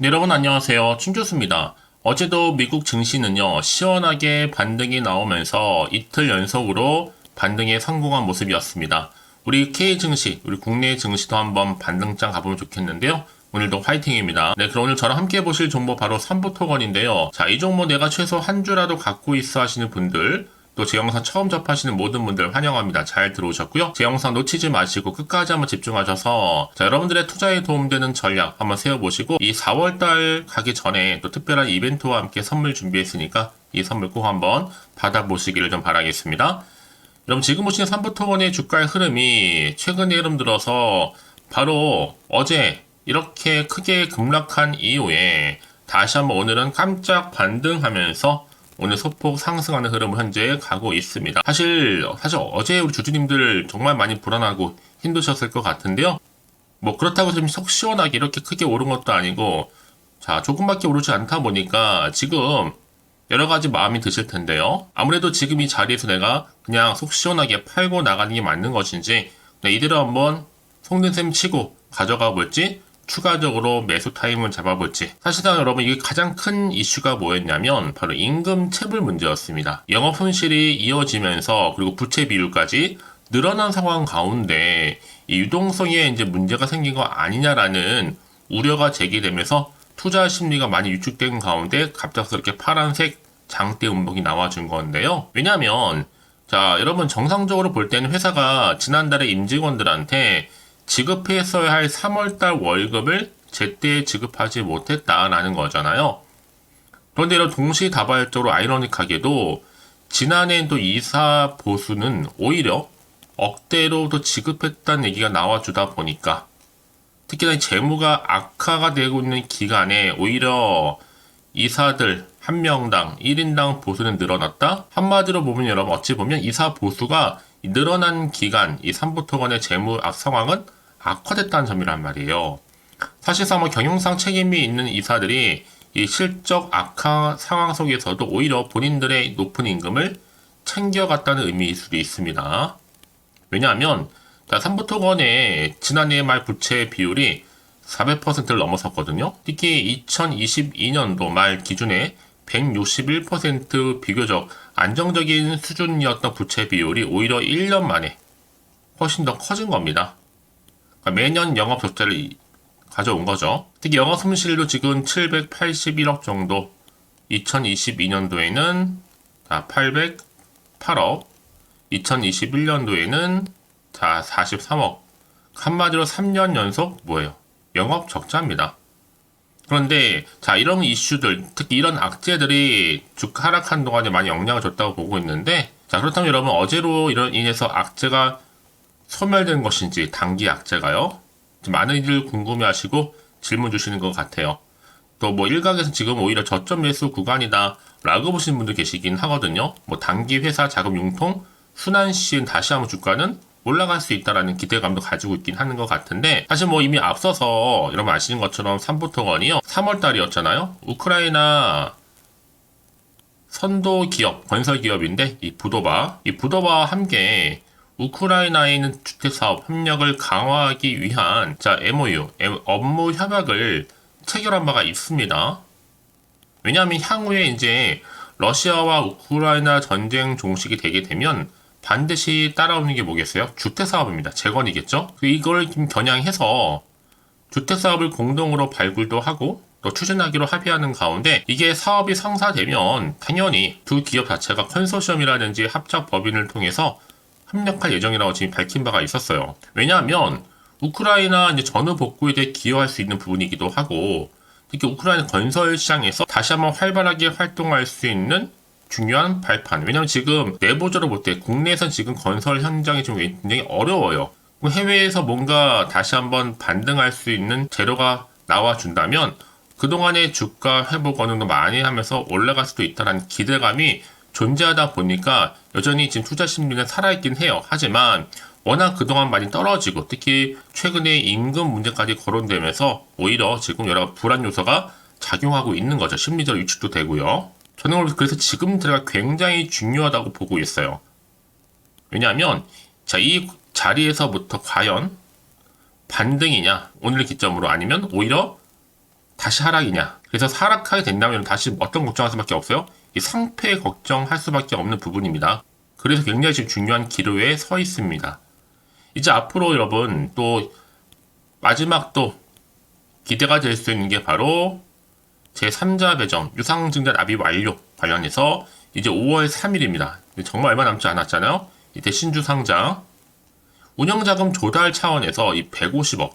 네, 여러분 안녕하세요. 춘교수입니다. 어제도 미국 증시는요, 시원하게 반등이 나오면서 이틀 연속으로 반등에 성공한 모습이었습니다. 우리 K 증시, 우리 국내 증시도 한번 반등장 가보면 좋겠는데요. 오늘도 화이팅입니다. 네, 그럼 오늘 저랑 함께 보실 종목 바로 삼부토건인데요. 자, 이 종목 내가 최소 한 주라도 갖고 있어 하시는 분들, 또 제 영상 처음 접하시는 모든 분들 환영합니다. 잘 들어오셨고요. 제 영상 놓치지 마시고 끝까지 한번 집중하셔서 자, 여러분들의 투자에 도움되는 전략 한번 세워보시고 이 4월달 가기 전에 또 특별한 이벤트와 함께 선물 준비했으니까 이 선물 꼭 한번 받아보시기를 좀 바라겠습니다. 여러분 지금 보시는 삼부토건의 주가의 흐름이 최근에 흐름 들어서 바로 어제 이렇게 크게 급락한 이후에 다시 한번 오늘은 깜짝 반등하면서 오늘 소폭 상승하는 흐름을 현재 가고 있습니다. 사실 사실 어제 우리 주주님들 정말 많이 불안하고 힘드셨을 것 같은데요. 뭐 그렇다고 해서 속 시원하게 이렇게 크게 오른 것도 아니고 자 조금밖에 오르지 않다 보니까 지금 여러 가지 마음이 드실 텐데요. 아무래도 지금 이 자리에서 내가 그냥 속 시원하게 팔고 나가는 게 맞는 것인지 네, 이대로 한번 속는 셈 치고 가져가 볼지 추가적으로 매수 타임을 잡아볼지 사실상 여러분 이게 가장 큰 이슈가 뭐였냐면 바로 임금 체불 문제였습니다. 영업 손실이 이어지면서 그리고 부채 비율까지 늘어난 상황 가운데 이 유동성에 이제 문제가 생긴 거 아니냐라는 우려가 제기되면서 투자 심리가 많이 위축된 가운데 갑작스럽게 파란색 장대 음봉이 나와준 건데요. 왜냐하면 자 여러분 정상적으로 볼 때는 회사가 지난달에 임직원들한테 지급했어야 할 3월달 월급을 제때 지급하지 못했다라는 거잖아요. 그런데 이런 동시다발적으로 아이러닉하게도 지난해 또 이사 보수는 오히려 억대로 도 지급했다는 얘기가 나와주다 보니까 특히나 이 재무가 악화가 되고 있는 기간에 오히려 이사들 한 명당 1인당 보수는 늘어났다? 한마디로 보면 여러분 어찌 보면 이사 보수가 늘어난 기간 이 삼부토건의 재무 악 상황은 악화됐다는 점이란 말이에요. 사실상 뭐 경영상 책임이 있는 이사들이 이 실적 악화 상황 속에서도 오히려 본인들의 높은 임금을 챙겨갔다는 의미일 수도 있습니다. 왜냐하면 자, 삼부토건의 지난해 말 부채 비율이 400%를 넘어섰거든요. 특히 2022년도 말 기준에 161% 비교적 안정적인 수준이었던 부채 비율이 오히려 1년 만에 훨씬 더 커진 겁니다. 그러니까 매년 영업 적자를 가져온 거죠. 특히 영업 손실도 지금 781억 정도, 2022년도에는 808억, 2021년도에는 자 43억. 한마디로 3년 연속 뭐예요? 영업 적자입니다. 그런데 자 이런 이슈들 특히 이런 악재들이 주가 하락한 동안에 많이 영향을 줬다고 보고 있는데 자 그렇다면 여러분 어제로 이런 인해서 악재가 소멸된 것인지 단기 악재가요? 많은 이들 궁금해하시고 질문 주시는 것 같아요. 또 뭐 일각에서 지금 오히려 저점 매수 구간이다 라고 보시는 분들 계시긴 하거든요. 뭐 단기 회사 자금 융통 순환 시엔 다시 한번 주가는 올라갈 수 있다라는 기대감도 가지고 있긴 하는 것 같은데 사실 뭐 이미 앞서서 여러분 아시는 것처럼 삼부토건이요. 3월 달이었잖아요. 우크라이나 선도 기업 건설 기업인데 이 부도바 이 부도바와 함께 우크라이나에 있는 주택 사업 협력을 강화하기 위한 자 MOU 업무 협약을 체결한 바가 있습니다. 왜냐하면 향후에 이제 러시아와 우크라이나 전쟁 종식이 되게 되면 반드시 따라오는 게 뭐겠어요? 주택 사업입니다. 재건이겠죠? 이걸 좀 겨냥해서 주택 사업을 공동으로 발굴도 하고 또 추진하기로 합의하는 가운데 이게 사업이 성사되면 당연히 두 기업 자체가 컨소시엄이라든지 합작 법인을 통해서 협력할 예정이라고 지금 밝힌 바가 있었어요. 왜냐하면 우크라이나 이제 전후 복구에 대해 기여할 수 있는 부분이기도 하고 특히 우크라이나 건설 시장에서 다시 한번 활발하게 활동할 수 있는 중요한 발판. 왜냐하면 지금 내부적으로 볼 때 국내에선 지금 건설 현장이 좀 굉장히 어려워요. 해외에서 뭔가 다시 한번 반등할 수 있는 재료가 나와준다면 그동안의 주가 회복 어느 정도 많이 하면서 올라갈 수도 있다는 기대감이 존재하다 보니까 여전히 지금 투자 심리는 살아있긴 해요. 하지만 워낙 그동안 많이 떨어지고 특히 최근에 임금 문제까지 거론되면서 오히려 지금 여러 불안 요소가 작용하고 있는 거죠. 심리적 위축도 되고요. 저는 그래서 지금 제가 굉장히 중요하다고 보고 있어요. 왜냐하면 자, 이 자리에서부터 과연 반등이냐, 오늘 기점으로 아니면 오히려 다시 하락이냐. 그래서 하락하게 된다면 다시 어떤 걱정할 수밖에 없어요? 이 상패 걱정할 수밖에 없는 부분입니다. 그래서 굉장히 지금 중요한 기로에 서 있습니다. 이제 앞으로 여러분 또 마지막 또 기대가 될 수 있는 게 바로 제3자 배정 유상증자 납입 완료 관련해서 이제 5월 3일입니다. 정말 얼마 남지 않았잖아요. 이때 신주 상장 운영자금 조달 차원에서 이 150억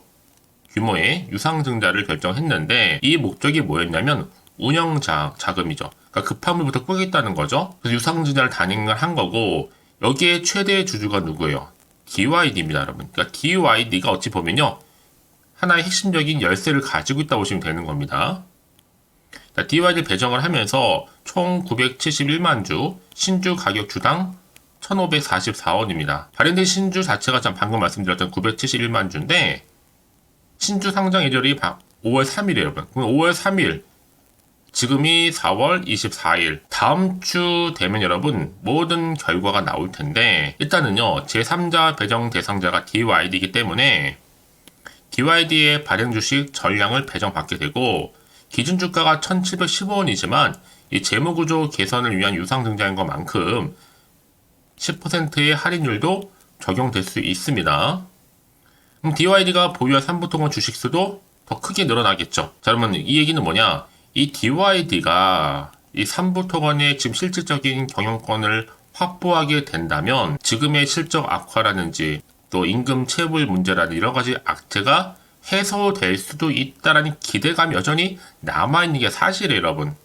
규모의 유상증자를 결정했는데 이 목적이 뭐였냐면 운영자 자금이죠. 그러니까 급한 물부터 끄겠다는 거죠. 그래서 유상증자를 단행을 한 거고 여기에 최대 주주가 누구예요? DYD입니다, 여러분. 그러니까 DYD가 어찌 보면요 하나의 핵심적인 열쇠를 가지고 있다 고 보시면 되는 겁니다. 자, DYD 배정을 하면서 총 971만 주, 신주 가격 주당 1,544원입니다. 발행된 신주 자체가 참 방금 말씀드렸던 971만 주인데 신주 상장 예절이 5월 3일이에요, 여러분. 그럼 5월 3일 지금이 4월 24일 다음 주 되면 여러분 모든 결과가 나올 텐데 일단은요 제3자 배정 대상자가 DYD이기 때문에 DYD의 발행 주식 전량을 배정받게 되고 기준 주가가 1715원이지만 이 재무 구조 개선을 위한 유상 증자인 것만큼 10%의 할인율도 적용될 수 있습니다. DYD가 보유한 삼부통원 주식 수도 더 크게 늘어나겠죠. 자, 그러면 이 얘기는 뭐냐? 이 DYD가 이 삼부통원의 지금 실질적인 경영권을 확보하게 된다면 지금의 실적 악화라든지 또 임금 체불 문제라는 여러 가지 악재가 해소될 수도 있다라는 기대감이 여전히 남아있는 게 사실이에요, 여러분.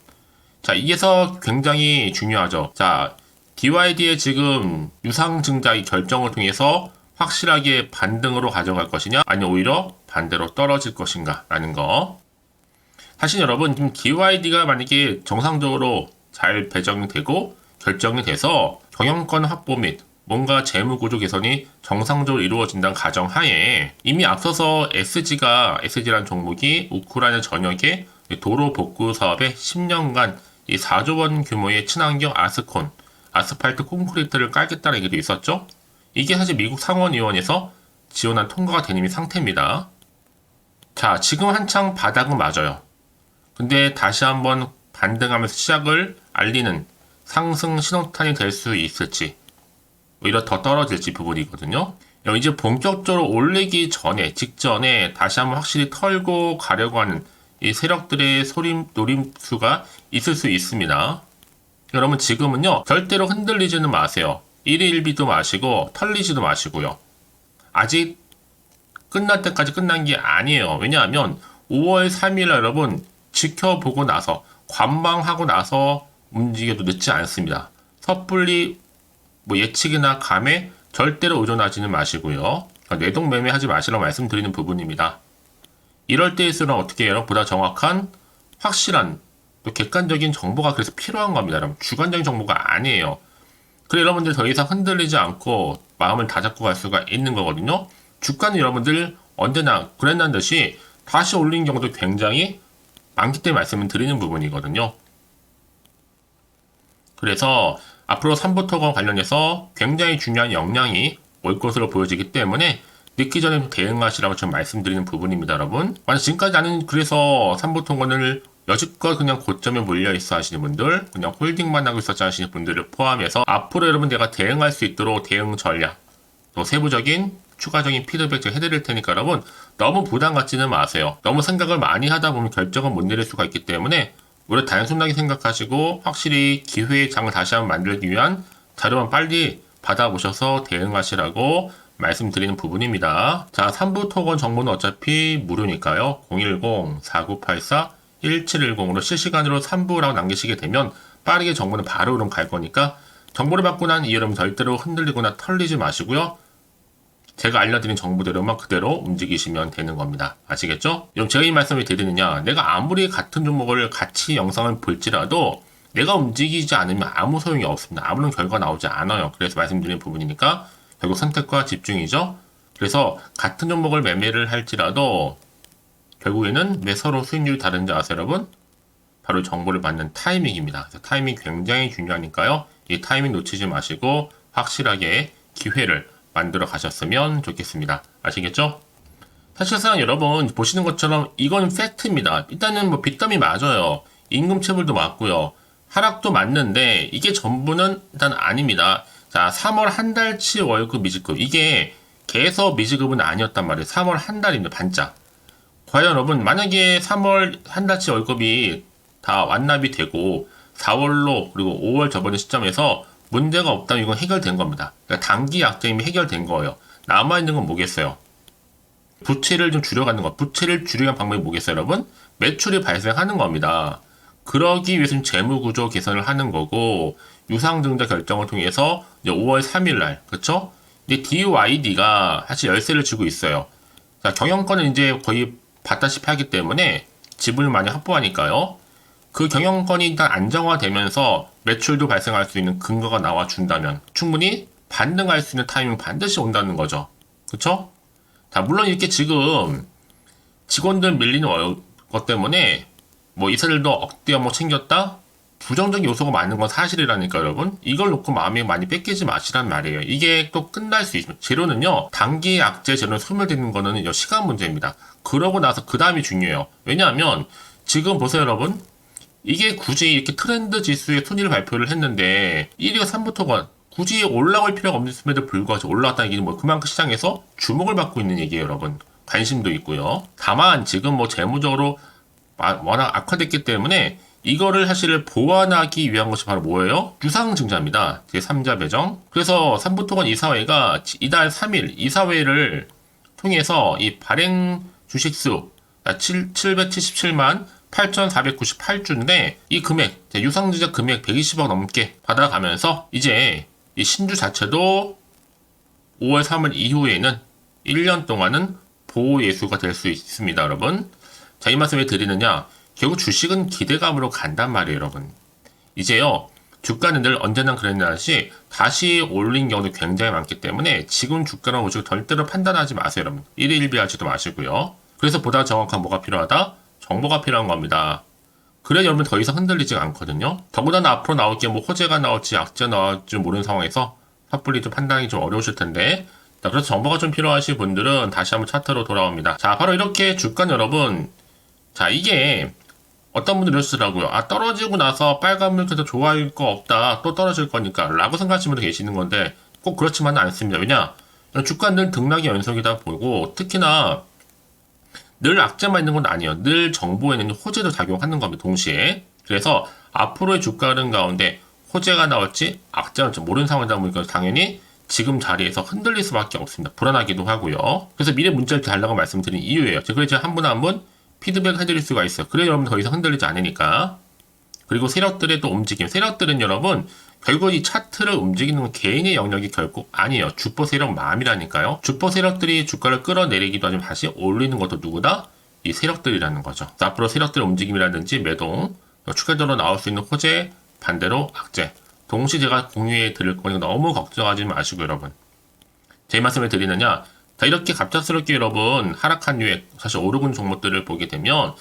자, 이게서 굉장히 중요하죠. 자, DYD의 지금 유상 증자의 결정을 통해서 확실하게 반등으로 가져갈 것이냐, 아니면 오히려 반대로 떨어질 것인가, 라는 거. 사실 여러분, 지금 DYD가 만약에 정상적으로 잘 배정이 되고 결정이 돼서 경영권 확보 및 뭔가 재무 구조 개선이 정상적으로 이루어진다는 가정하에 이미 앞서서 SG가 SG라는 종목이 우크라이나 전역에 도로 복구 사업에 10년간 이 4조 원 규모의 친환경 아스콘 아스팔트 콘크리트를 깔겠다는 얘기도 있었죠. 이게 사실 미국 상원의원에서 지원한 통과가 된 이미 상태입니다. 자, 지금 한창 바닥은 맞아요. 근데 다시 한번 반등하면서 시작을 알리는 상승 신호탄이 될 수 있을지 오히려 더 떨어질지 부분이거든요. 이제 본격적으로 올리기 전에 직전에 다시 한번 확실히 털고 가려고 하는 이 세력들의 소림 노림수가 있을 수 있습니다. 여러분 지금은요 절대로 흔들리지는 마세요. 1위 1비도 마시고 털리지도 마시고요. 아직 끝날 때까지 끝난 게 아니에요. 왜냐하면 5월 3일 여러분 지켜보고 나서 관망하고 나서 움직여도 늦지 않습니다. 섣불리 뭐 예측이나 감에 절대로 의존하지는 마시고요. 그러니까 내동 매매 하지 마시라고 말씀드리는 부분입니다. 이럴 때일수록 어떻게 해요? 보다 정확한 확실한 또 객관적인 정보가 그래서 필요한 겁니다. 여러분 주관적인 정보가 아니에요. 그래 여러분들 더 이상 흔들리지 않고 마음을 다잡고 갈 수가 있는 거거든요. 주가는 여러분들 언제나 그랬난 듯이 다시 올린 경우도 굉장히 많기 때문에 말씀을 드리는 부분이거든요. 그래서 앞으로 3부토건 관련해서 굉장히 중요한 역량이 올 것으로 보여지기 때문에 늦기 전에 대응하시라고 지금 말씀드리는 부분입니다, 여러분. 만약 지금까지 나는 그래서 3부토건을 여지껏 그냥 고점에 몰려 있어 하시는 분들, 그냥 홀딩만 하고 있었지 하시는 분들을 포함해서 앞으로 여러분 내가 대응할 수 있도록 대응 전략, 또 세부적인 추가적인 피드백 좀 해드릴 테니까 여러분 너무 부담 갖지는 마세요. 너무 생각을 많이 하다 보면 결정을 못 내릴 수가 있기 때문에 오히려 단순하게 생각하시고 확실히 기회의 장을 다시 한번 만들기 위한 자료만 빨리 받아보셔서 대응하시라고 말씀드리는 부분입니다. 자, 3부 토건 정보는 어차피 무료니까요. 010-4984-1710으로 실시간으로 3부라고 남기시게 되면 빠르게 정보는 바로 그럼 갈 거니까 정보를 받고 난이 여러분 절대로 흔들리거나 털리지 마시고요. 제가 알려드린 정보대로만 그대로 움직이시면 되는 겁니다. 아시겠죠? 그럼 제가 이 말씀을 드리느냐, 내가 아무리 같은 종목을 같이 영상을 볼지라도 내가 움직이지 않으면 아무 소용이 없습니다. 아무런 결과가 나오지 않아요. 그래서 말씀드린 부분이니까 결국 선택과 집중이죠. 그래서 같은 종목을 매매를 할지라도 결국에는 왜 서로 수익률이 다른지 아세요, 여러분? 바로 정보를 받는 타이밍입니다. 타이밍 굉장히 중요하니까요. 이 타이밍 놓치지 마시고 확실하게 기회를 만들어 가셨으면 좋겠습니다. 아시겠죠? 사실상 여러분 보시는 것처럼 이건 팩트입니다. 일단은 뭐 빚담이 맞아요. 임금 체불도 맞고요. 하락도 맞는데 이게 전부는 일단 아닙니다. 자, 3월 한 달치 월급 미지급 이게 개서 미지급은 아니었단 말이에요. 3월 한 달입니다. 반짝. 과연 여러분 만약에 3월 한 달치 월급이 다 완납이 되고 4월로 그리고 5월 저번에 시점에서 문제가 없다면 이건 해결된 겁니다. 그러니까 단기 약정이면 해결된 거예요. 남아있는 건 뭐겠어요? 부채를 좀 줄여가는 것. 부채를 줄이는 방법이 뭐겠어요, 여러분? 매출이 발생하는 겁니다. 그러기 위해서는 재무구조 개선을 하는 거고, 유상증자 결정을 통해서 이제 5월 3일 날, 그쵸? 이제 DYD가 사실 열쇠를 쥐고 있어요. 자, 경영권은 이제 거의 받다시피 하기 때문에 지분을 많이 확보하니까요. 그 경영권이 일단 안정화되면서 매출도 발생할 수 있는 근거가 나와준다면 충분히 반등할 수 있는 타이밍 반드시 온다는 거죠. 그쵸? 자, 물론 이렇게 지금 직원들 밀리는 월- 것 때문에 뭐 이사들도 억대 업무 챙겼다? 부정적인 요소가 많은 건 사실이라니까 여러분 이걸 놓고 마음이 많이 뺏기지 마시란 말이에요 이게 또 끝날 수 있습니다 재료는요 단기 약재 재료는 소멸되는 거는 시간 문제입니다 그러고 나서 그 다음이 중요해요 왜냐하면 지금 보세요 여러분 이게 굳이 이렇게 트렌드 지수의 순위를 발표를 했는데 1위가 3부터가 굳이 올라갈 필요가 없음에도 불구하고 올라왔다는 얘기는 뭐 그만큼 시장에서 주목을 받고 있는 얘기예요, 여러분. 관심도 있고요. 다만 지금 뭐 재무적으로 마- 워낙 악화됐기 때문에 이거를 사실 보완하기 위한 것이 바로 뭐예요? 유상증자입니다. 제3자 배정. 그래서 3부토건 이사회가 이달 3일 이사회를 통해서 이 발행 주식수 7, 777만 8,498주인데 이 금액, 유상증자 금액 120억 넘게 받아가면서 이제 이 신주 자체도 5월 3일 이후에는 1년 동안은 보호 예수가 될 수 있습니다, 여러분. 자, 이 말씀 왜 드리느냐? 결국 주식은 기대감으로 간단 말이에요, 여러분. 이제요, 주가는 늘 언제나 그랬냐시 다시 올린 경우도 굉장히 많기 때문에 지금 주가랑 우측 절대로 판단하지 마세요, 여러분. 1일 1비 하지도 마시고요. 그래서 보다 정확한 뭐가 필요하다? 정보가 필요한 겁니다. 그래 여러분 더 이상 흔들리지 않거든요. 더군다나 앞으로 나올 게 뭐 호재가 나올지 악재 나올지 모르는 상황에서 섣불리 좀 판단이 좀 어려우실 텐데 자, 그래서 정보가 좀 필요하신 분들은 다시 한번 차트로 돌아옵니다. 자, 바로 이렇게 주가는 여러분 자, 이게 어떤 분들 이러시더라고요. 아, 떨어지고 나서 빨간 물체도 좋아할 거 없다. 또 떨어질 거니까. 라고 생각하시는 분도 계시는 건데, 꼭 그렇지만은 않습니다. 왜냐? 늘 등락의 연속이다 보고, 특히나, 늘 악재만 있는 건 아니에요. 늘 정보에는 호재도 작용하는 겁니다. 동시에. 그래서, 앞으로의 주가 흐름 가운데, 호재가 나올지, 악재가 나올지 모르는 상황이다 보니까 당연히, 지금 자리에서 흔들릴 수밖에 없습니다. 불안하기도 하고요. 그래서 미래 문자를 달라고 말씀드린 이유예요. 그래서 제가 한 분 한 분 피드백 해드릴 수가 있어요. 그래 여러분 더 이상 흔들리지 않으니까. 그리고 세력들의 또 움직임. 세력들은 여러분 결국 이 차트를 움직이는 건 개인의 영역이 결국 아니에요. 주포 세력 마음이라니까요. 주포 세력들이 주가를 끌어내리기도 하지만 다시 올리는 것도 누구다? 이 세력들이라는 거죠. 앞으로 세력들의 움직임이라든지 매동, 추가적으로 나올 수 있는 호재, 반대로 악재. 동시 제가 공유해 드릴 거니까 너무 걱정하지 마시고 여러분. 제 말씀을 드리느냐? 자, 이렇게 갑작스럽게 여러분 하락한 이후에 사실 오르군 종목들을 보게 되면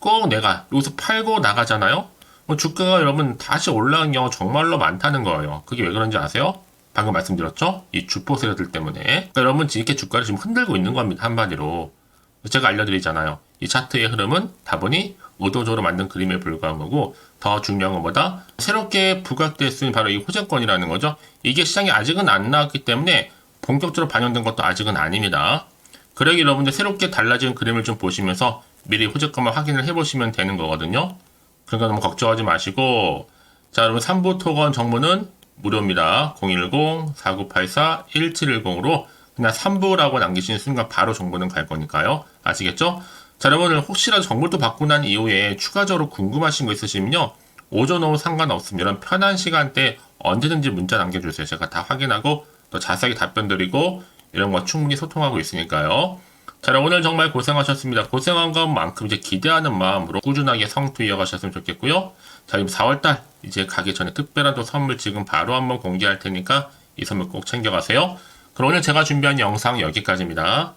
꼭 내가 여기서 팔고 나가잖아요? 뭐 주가가 여러분 다시 올라간 경우 정말로 많다는 거예요. 그게 왜 그런지 아세요? 방금 말씀드렸죠? 이 주포 세력들 때문에. 그러니까 여러분 이렇게 주가를 지금 흔들고 있는 겁니다. 한마디로. 제가 알려드리잖아요. 이 차트의 흐름은 다분히 의도적으로 만든 그림에 불과한 거고 더 중요한 것보다 새롭게 부각될 수 있는 바로 이 호재권이라는 거죠. 이게 시장에 아직은 안 나왔기 때문에 본격적으로 반영된 것도 아직은 아닙니다. 그러기 여러분들 새롭게 달라진 그림을 좀 보시면서 미리 호재권만 확인을 해보시면 되는 거거든요. 그러니까 너무 걱정하지 마시고 자 여러분 3부 토건 정보는 무료입니다. 010-4984-1710으로 그냥 3부라고 남기시는 순간 바로 정보는 갈 거니까요. 아시겠죠? 자 여러분들 혹시라도 정보를 또 받고 난 이후에 추가적으로 궁금하신 거 있으시면요. 오전 오후 상관없습니다. 편한 시간대 언제든지 문자 남겨주세요. 제가 다 확인하고 또 자세하게 답변 드리고 이런 거 충분히 소통하고 있으니까요. 자, 오늘 정말 고생하셨습니다. 고생한 것만큼 이제 기대하는 마음으로 꾸준하게 성투 이어가셨으면 좋겠고요. 자, 지금 4월달 이제 가기 전에 특별한 또 선물 지금 바로 한번 공개할 테니까 이 선물 꼭 챙겨가세요. 그럼 오늘 제가 준비한 영상 여기까지입니다.